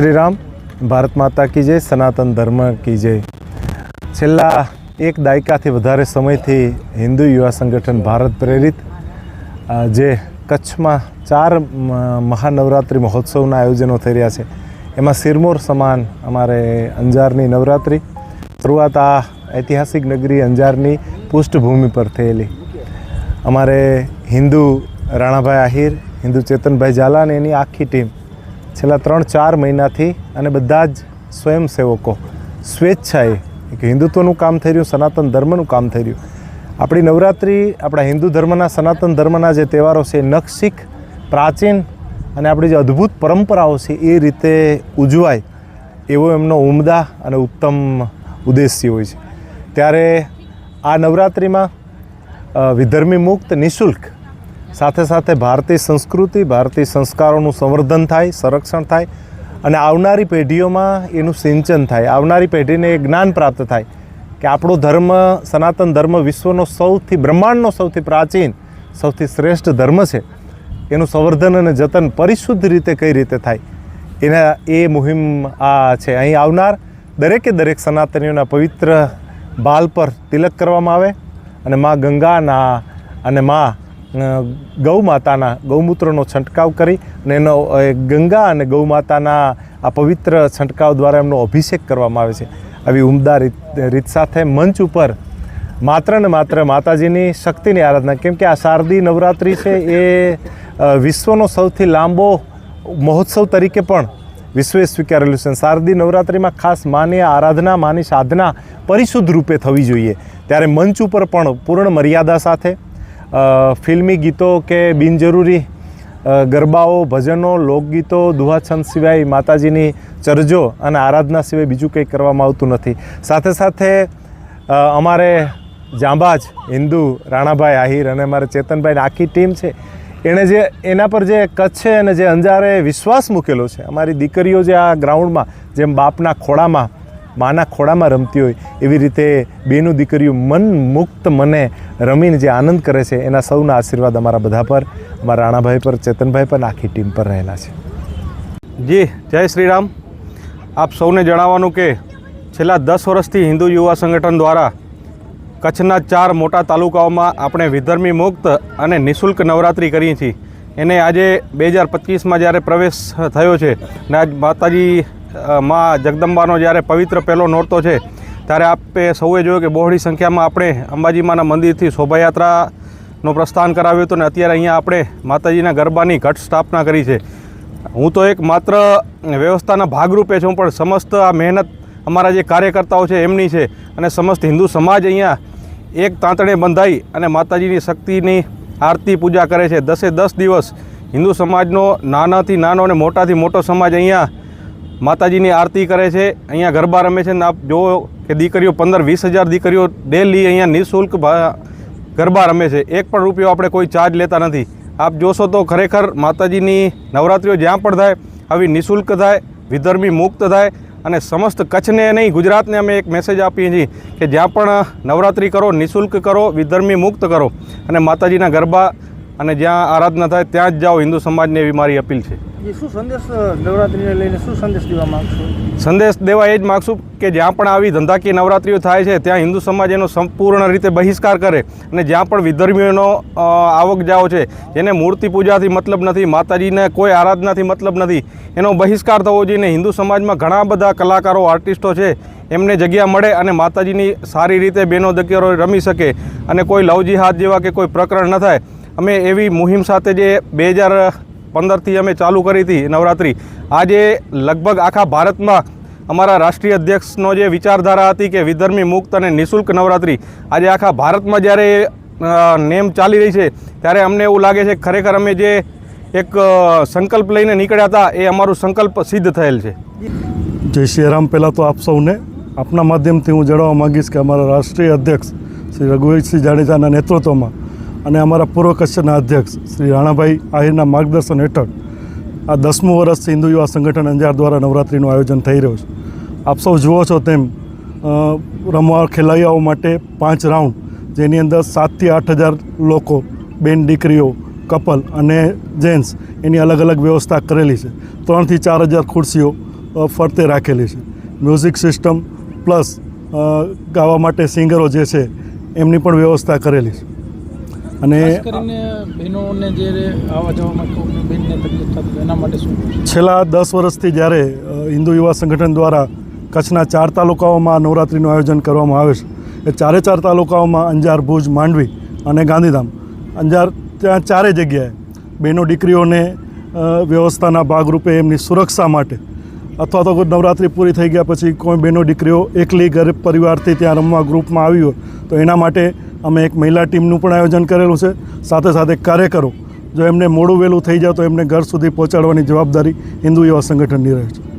શ્રી રામ ભારત માતા કી જય, સનાતન ધર્મ કી જય. છેલ્લા એક દાયકાથી વધારે સમયથી હિન્દુ યુવા સંગઠન ભારત પ્રેરિત જે કચ્છમાં ચાર મહાનવરાત્રિ મહોત્સવના આયોજનો થઈ રહ્યા છે. એમાં સિરમોર સમાન અમારે અંજારની નવરાત્રિ, શરૂઆત આ ઐતિહાસિક નગરી અંજારની પૃષ્ઠભૂમિ પર થયેલી. અમારે હિન્દુ રાણાભાઈ આહિર, હિન્દુ ચેતનભાઈ ઝાલા અને એની આખી ટીમ છેલ્લા ત્રણ ચાર મહિનાથી અને બધા જ સ્વયંસેવકો સ્વેચ્છાએ એક હિન્દુત્વનું કામ થઈ રહ્યું, સનાતન ધર્મનું કામ થઈ રહ્યું. આપણી નવરાત્રિ આપણા હિન્દુ ધર્મના, સનાતન ધર્મના જે તહેવારો છે એ નખશીખ પ્રાચીન અને આપણી જે અદ્ભુત પરંપરાઓ છે, એ રીતે ઉજવાય એવો એમનો ઉમદા અને ઉત્તમ ઉદ્દેશ્ય હોય છે. ત્યારે આ નવરાત્રિમાં વિધર્મી મુક્ત, નિઃશુલ્ક સાથે સાથે ભારતીય સંસ્કૃતિ, ભારતીય સંસ્કારોનું સંવર્ધન થાય, સંરક્ષણ થાય અને આવનારી પેઢીઓમાં એનું સિંચન થાય. આવનારી પેઢીને એ જ્ઞાન પ્રાપ્ત થાય કે આપણો ધર્મ, સનાતન ધર્મ વિશ્વનો સૌથી, બ્રહ્માંડનો સૌથી પ્રાચીન, સૌથી શ્રેષ્ઠ ધર્મ છે. એનું સંવર્ધન અને જતન પરિશુદ્ધ રીતે કઈ રીતે થાય એના, એ મુહિમ આ છે. અહીં આવનાર દરેકે દરેક સનાતનીઓના પવિત્ર બાલ પર તિલક કરવામાં આવે અને મા ગંગાના અને મા ગૌ માતાના ગૌમૂત્રનો છંટકાવ કરી અને એનો ગંગા અને ગૌ માતાના આ પવિત્ર છંટકાવ દ્વારા એમનો અભિષેક કરવામાં આવે છે. આવી ઉમદા રીત રીત સાથે મંચ ઉપર માત્ર ને માત્ર માતાજીની શક્તિની આરાધના, કેમ કે આ શારદી નવરાત્રિ છે એ વિશ્વનો સૌથી લાંબો મહોત્સવ તરીકે પણ વિશ્વે સ્વીકારેલું છે. શારદી નવરાત્રિમાં ખાસ માની આરાધના, માની સાધના પરિશુદ્ધ રૂપે થવી જોઈએ. ત્યારે મંચ ઉપર પણ પૂર્ણ મર્યાદા સાથે ફિલ્મી ગીતો કે બિનજરૂરી ગરબાઓ, ભજનો, લોકગીતો, દુહાછંદ સિવાય માતાજીની ચરજો અને આરાધના સિવાય બીજું કંઈ કરવામાં આવતું નથી. સાથે સાથે અમારે જાંબાજ, હિન્દુ, રાણાભાઈ આહિર અને અમારે ચેતનભાઈની આખી ટીમ છે. એણે જે, એના પર જે કચ્છ છે અને જે અંજારે વિશ્વાસ મૂકેલો છે. અમારી દીકરીઓ જે આ ગ્રાઉન્ડમાં, જેમ બાપના ખોળામાં માના ખોળામાં રમતી હોય એવી રીતે બેનું દીકરીઓ મન મુક્ત મને રમીને જે આનંદ કરે છે, એના સૌના આશીર્વાદ અમારા બધા પર, અમારા રાણાભાઈ પર, ચેતનભાઈ પર આખી ટીમ પર રહેલા છે. જી, જય શ્રી રામ આપ સૌને જણાવવાનું કે છેલ્લા દસ વર્ષથી હિન્દુ યુવા સંગઠન દ્વારા કચ્છના ચાર મોટા તાલુકાઓમાં આપણે વિધર્મી મુક્ત અને નિઃશુલ્ક નવરાત્રિ કરીએ છીએ. એને આજે બે હજાર પચીસમાં જ્યારે પ્રવેશ થયો છે ને આજ માતાજી મા જગદંબાનો જ્યારે પવિત્ર પહેલો નોરતો છે, ત્યારે આપે સૌએ જોયું કે બહોળી સંખ્યામાં આપણે અંબાજીમાંના મંદિરથી શોભાયાત્રાનું પ્રસ્થાન કરાવ્યું હતું અને અત્યારે અહીંયા આપણે માતાજીના ગરબાની ઘટ સ્થાપના કરી છે. હું તો એક માત્ર વ્યવસ્થાના ભાગરૂપે છું, પણ સમસ્ત આ મહેનત અમારા જે કાર્યકર્તાઓ છે એમની છે અને સમસ્ત હિન્દુ સમાજ અહીંયા એક તાંતણે બંધાઈ અને માતાજીની શક્તિની આરતી પૂજા કરે છે. દસે દસ દિવસ હિન્દુ સમાજનો નાનાથી નાનો અને મોટાથી મોટો સમાજ અહીંયા માતાજીની આરતી કરે છે, અહીંયા ગરબા રમે છે ને આપ જુઓ કે દીકરીઓ પંદર વીસ હજાર દીકરીઓ ડેલી અહીંયા નિઃશુલ્ક ગરબા રમે છે. એક પણ રૂપિયો આપણે કોઈ ચાર્જ લેતા નથી. આપ જોશો તો ખરેખર માતાજીની નવરાત્રિઓ જ્યાં પણ થાય, આવી નિઃશુલ્ક થાય, વિધર્મી મુક્ત થાય અને સમસ્ત કચ્છને નહીં, ગુજરાતને અમે એક મેસેજ આપીએ છીએ કે જ્યાં પણ નવરાત્રિ કરો, નિઃશુલ્ક કરો, વિધર્મી મુક્ત કરો અને માતાજીના ગરબા અને જ્યાં આરાધના થાય ત્યાં જ જાઓ. હિન્દુ સમાજને એવી મારી અપીલ છે. શું સંદેશ નવરાત્રિને લઈને શું સંદેશ દેવા માંગશો? સંદેશ દેવા એ જ માગશું કે જ્યાં પણ આવી ધંધાકીય નવરાત્રિઓ થાય છે ત્યાં હિન્દુ સમાજ એનો સંપૂર્ણ રીતે બહિષ્કાર કરે અને જ્યાં પણ વિધર્મીઓનો આવક જાઓ છે જેને મૂર્તિ પૂજાથી મતલબ નથી માતાજીને કોઈ આરાધનાથી મતલબ નથી એનો બહિષ્કાર થવો જોઈએ. હિન્દુ સમાજમાં ઘણા બધા કલાકારો આર્ટિસ્ટો છે એમને જગ્યા મળે અને માતાજીની સારી રીતે બેનો દકેરો રમી શકે અને કોઈ લવજી હાથ જેવા કે કોઈ પ્રકરણ ન થાય અમે એવી મુહિમ સાથે જે બે હજાર પંદરથી અમે ચાલુ કરી હતી નવરાત્રિ, આજે લગભગ આખા ભારતમાં અમારા રાષ્ટ્રીય અધ્યક્ષનો જે વિચારધારા હતી કે વિધર્મી મુક્ત અને નિઃશુલ્ક નવરાત્રિ, આજે આખા ભારતમાં જ્યારે નેમ ચાલી રહી છે, ત્યારે અમને એવું લાગે છે ખરેખર અમે જે એક સંકલ્પ લઈને નીકળ્યા હતા, એ અમારું સંકલ્પ સિદ્ધ થયેલ છે. જય શ્રી રામ. પહેલાં તો આપ સૌને આપના માધ્યમથી હું જણાવવા માગીશ કે અમારા રાષ્ટ્રીય અધ્યક્ષ શ્રી રઘુવીરસિંહ જાડેજાના નેતૃત્વમાં અને અમારા પૂર્વ કચ્છના અધ્યક્ષ શ્રી રાણાભાઈ આહિરના માર્ગદર્શન હેઠળ આ દસમું વર્ષ હિન્દુ યુવા સંગઠન અંજાર દ્વારા નવરાત્રિનું આયોજન થઈ રહ્યું છે. આપ સૌ જુઓ છો તેમ રમવા ખેલૈયાઓ માટે પાંચ રાઉન્ડ, જેની અંદર સાતથી આઠ હજાર લોકો, બેન દીકરીઓ, કપલ અને જેન્ટ્સ એની અલગ અલગ વ્યવસ્થા કરેલી છે. ત્રણથી ચાર હજાર ખુરશીઓ ફરતે રાખેલી છે. મ્યુઝિક સિસ્ટમ પ્લસ ગાવા માટે સિંગરો જે છે, એમની પણ વ્યવસ્થા કરેલી છે. અને બહેનોને જે આવવા જવામાં બહેનને તકલીફ થતી એના માટે શું છેલ્લા દસ વર્ષથી જ્યારે હિન્દુ યુવા સંગઠન દ્વારા કચ્છના ચાર તાલુકાઓમાં નવરાત્રિનું આયોજન કરવામાં આવે છે એ ચારે ચાર તાલુકાઓમાં અંજાર ભુજ માંડવી અને ગાંધીધામ અંજાર ત્યાં ચારે જગ્યાએ બહેનો દીકરીઓને વ્યવસ્થાના ભાગરૂપે એમની સુરક્ષા માટે અથવા તો નવરાત્રિ પૂરી થઈ ગયા પછી કોઈ બહેનો દીકરીઓ એકલી ગરીબ પરિવારથી ત્યાં રમવા ગ્રુપમાં આવી હોય તો એના માટે અમે એક મહિલા ટીમનું પણ આયોજન કરેલું છે. સાથે સાથે કાર્યકરો, જો એમને મોડું વહેલું થઈ જાય તો એમને ઘર સુધી પહોંચાડવાની જવાબદારી હિન્દુ યુવા સંગઠનની રહે છે.